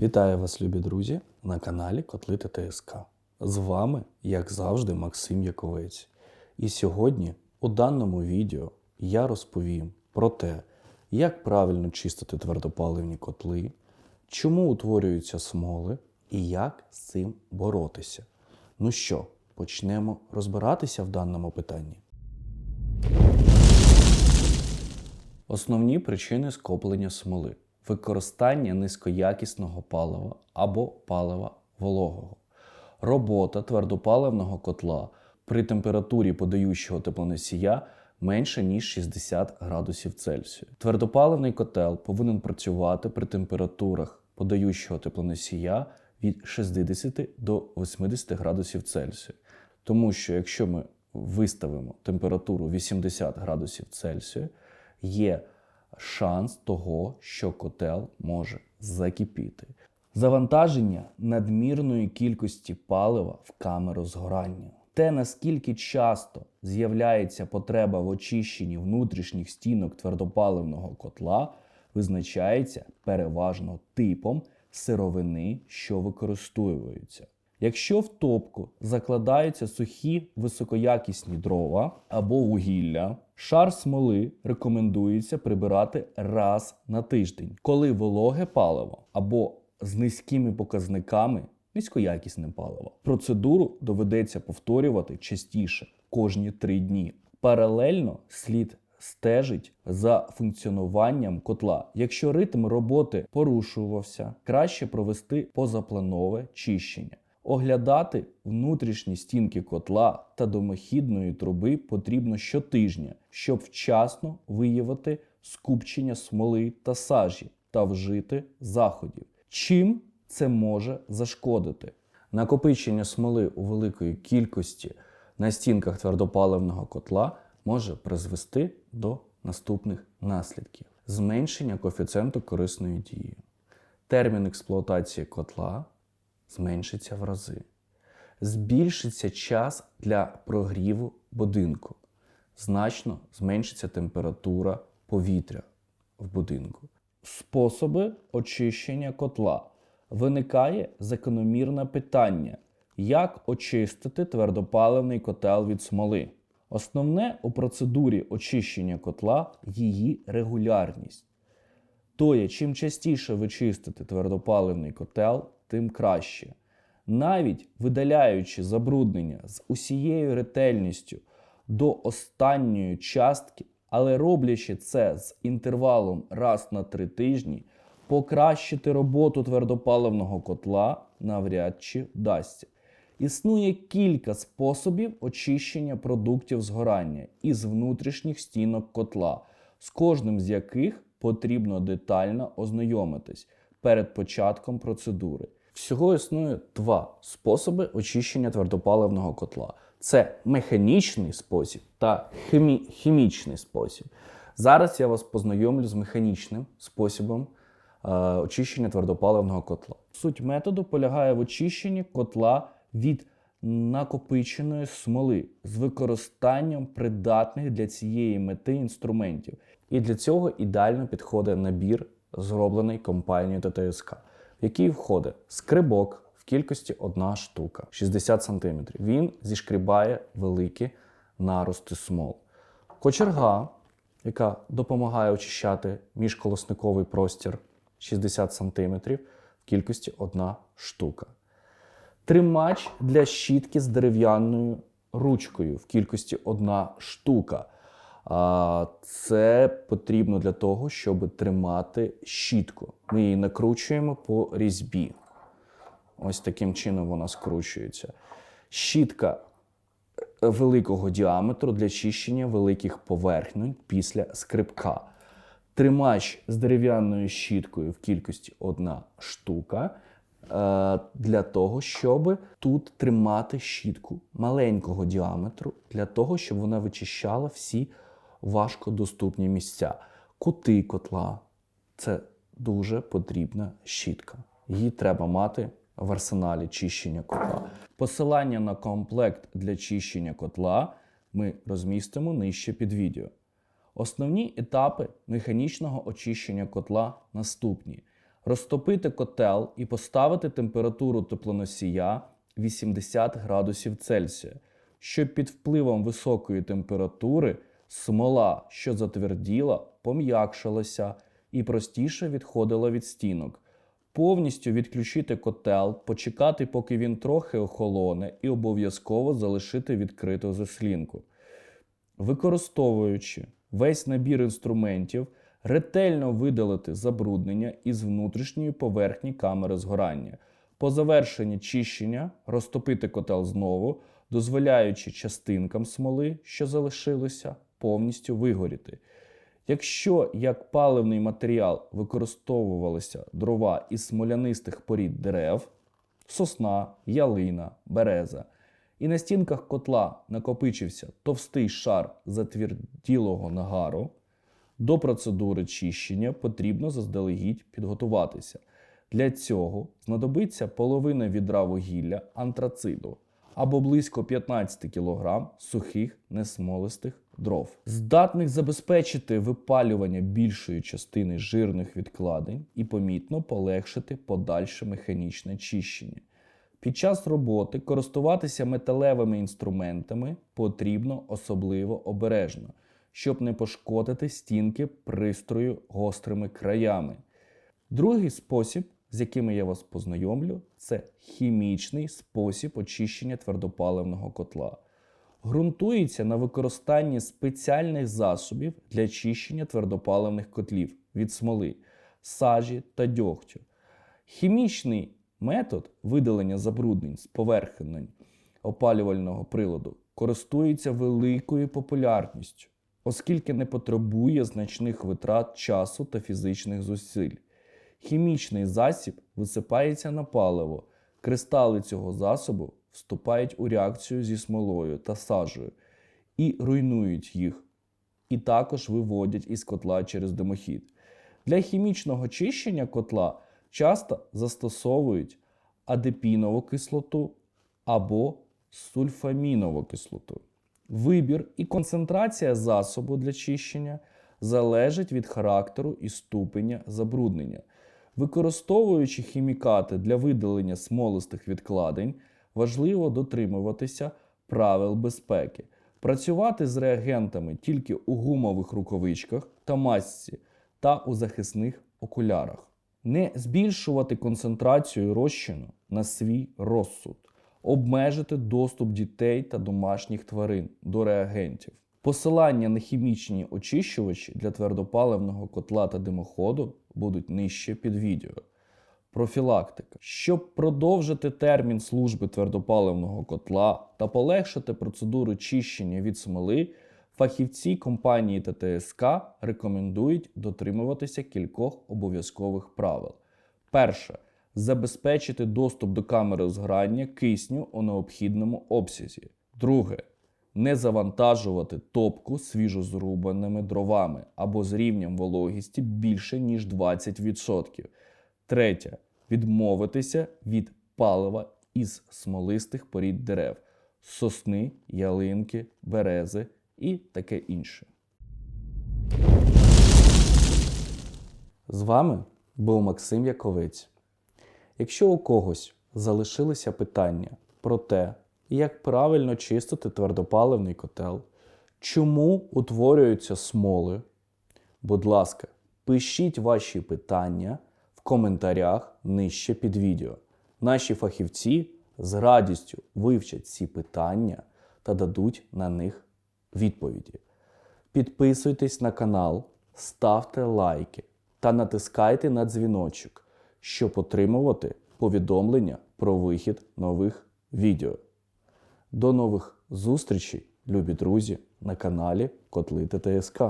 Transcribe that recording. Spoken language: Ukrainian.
Вітаю вас, любі друзі, на каналі Котли ТТСК. З вами, як завжди, Максим Яковець. І сьогодні у даному відео я розповім про те, як правильно чистити твердопаливні котли, чому утворюються смоли і як з цим боротися. Ну що, почнемо розбиратися в даному питанні. Основні причини скоплення смоли використання низькоякісного палива або палива вологого, робота твердопаливного котла при температурі подаючого теплоносія менше ніж 60 градусів Цельсію. Твердопаливний котел повинен працювати при температурах подаючого теплоносія від 60 до 80 градусів Цельсію. Тому що якщо ми виставимо температуру 80 градусів Цельсію, є шанс того, що котел може закипіти. Завантаження надмірної кількості палива в камеру згорання. Те, наскільки часто з'являється потреба в очищенні внутрішніх стінок твердопаливного котла, визначається переважно типом сировини, що використовуються. Якщо в топку закладаються сухі високоякісні дрова або вугілля, шар смоли рекомендується прибирати раз на тиждень, коли вологе паливо або з низькими показниками низькоякісне паливо. Процедуру доведеться повторювати частіше кожні три дні. Паралельно слід стежить за функціонуванням котла. Якщо ритм роботи порушувався, краще провести позапланове чищення. Оглядати внутрішні стінки котла та домохідної труби потрібно щотижня, щоб вчасно виявити скупчення смоли та сажі та вжити заходів. Чим це може зашкодити? Накопичення смоли у великої кількості на стінках твердопаливного котла може призвести до наступних наслідків: зменшення коефіцієнту корисної дії, термін експлуатації котла зменшиться в рази. Збільшиться час для прогріву будинку. Значно зменшиться температура повітря в будинку. Способи очищення котла. Виникає закономірне питання, як очистити твердопаливний котел від смоли. Основне у процедурі очищення котла її регулярність. Тоє, чим частіше ви чистите твердопаливний котел, тим краще. Навіть видаляючи забруднення з усією ретельністю до останньої частки, але роблячи це з інтервалом раз на три тижні, покращити роботу твердопаливного котла навряд чи вдасться. Існує кілька способів очищення продуктів згорання із внутрішніх стінок котла, з кожним з яких потрібно детально ознайомитись перед початком процедури. Всього існує два способи очищення твердопаливного котла: це механічний спосіб та хімі... хімічний спосіб. Зараз я вас познайомлю з механічним способом е, очищення твердопаливного котла. Суть методу полягає в очищенні котла від накопиченої смоли з використанням придатних для цієї мети інструментів. І для цього ідеально підходить набір, зроблений компанією ТТСК, в який входить скрибок в кількості одна штука 60 см. Він зішкрібає великі нарости смол. Кочерга, яка допомагає очищати міжколосниковий простір 60 см в кількості одна штука. Тримач для щітки з дерев'яною ручкою в кількості одна штука. Це потрібно для того, щоб тримати щітку. Ми її накручуємо по різьбі. Ось таким чином вона скручується. Щітка великого діаметру для чищення великих поверхнень після скрипка. Тримач з дерев'яною щіткою в кількості одна штука. е, Для того, щоб тут тримати щітку маленького діаметру, для того, щоб вона вичищала всі важкодоступні місця. Кути котла це дуже потрібна щітка. Її треба мати в арсеналі чищення котла. Посилання на комплект для чищення котла ми розмістимо нижче під відео. Основні етапи механічного очищення котла наступні: Розтопити котел і поставити температуру теплоносія 80 градусів Цельсія, щоб під впливом високої температури смола, що затверділа, пом'якшилася і простіше відходила від стінок. Повністю відключити котел, почекати, поки він трохи охолоне, і обов'язково залишити відкриту заслінку. Використовуючи весь набір інструментів, ретельно видалити забруднення із внутрішньої поверхні камери згорання. По завершенні чищення розтопити котел знову, дозволяючи частинкам смоли, що залишилися, повністю вигоріти. Якщо як паливний матеріал використовувалися дрова із смолянистих порід дерев, сосна, ялина, береза, і на стінках котла накопичився товстий шар затверділого нагару, до процедури чищення потрібно заздалегідь підготуватися. Для цього знадобиться половина відра вугілля антрациду або близько 15 кг сухих несмолистих дров, здатних забезпечити випалювання більшої частини жирних відкладень і помітно полегшити подальше механічне чищення. Під час роботи користуватися металевими інструментами потрібно особливо обережно, щоб не пошкодити стінки пристрою гострими краями. Другий спосіб, з яким я вас познайомлю, це хімічний спосіб очищення твердопаливного котла. Ґрунтується на використанні спеціальних засобів для очищення твердопаливних котлів від смоли, сажі та дьогтю. Хімічний метод видалення забруднень з поверхнень опалювального приладу користується великою популярністю, оскільки не потребує значних витрат часу та фізичних зусиль. Хімічний засіб висипається на паливо. Кристали цього засобу вступають у реакцію зі смолою та сажею і руйнують їх, і також виводять із котла через димохід. Для хімічного чищення котла часто застосовують адепінову кислоту або сульфамінову кислоту. Вибір і концентрація засобу для чищення залежить від характеру і ступеня забруднення. Використовуючи хімікати для видалення смолистих відкладень, важливо дотримуватися правил безпеки, працювати з реагентами тільки у гумових рукавичках та масці та у захисних окулярах, не збільшувати концентрацію розчину на свій розсуд, обмежити доступ дітей та домашніх тварин до реагентів. Посилання на хімічні очищувачі для твердопаливного котла та димоходу будуть нижче під відео. Профілактика. Щоб продовжити термін служби твердопаливного котла та полегшити процедуру чищення від смоли, фахівці компанії ТТСК рекомендують дотримуватися кількох обов'язкових правил. Перше. Забезпечити доступ до камери згорання кисню у необхідному обсязі. Друге не завантажувати топку свіжозрубаними дровами або з рівнем вологісті більше, ніж 20%. Третє. Відмовитися від палива із смолистих порід дерев, сосни, ялинки, берези і таке інше. З вами був Максим Яковець. Якщо у когось залишилися питання про те, як правильно чистити твердопаливний котел, чому утворюються смоли, будь ласка, пишіть ваші питання в коментарях нижче під відео. Наші фахівці з радістю вивчать ці питання та дадуть на них відповіді. Підписуйтесь на канал, ставте лайки та натискайте на дзвіночок, щоб отримувати повідомлення про вихід нових відео. До нових зустрічей, любі друзі, на каналі Котли ТТСК.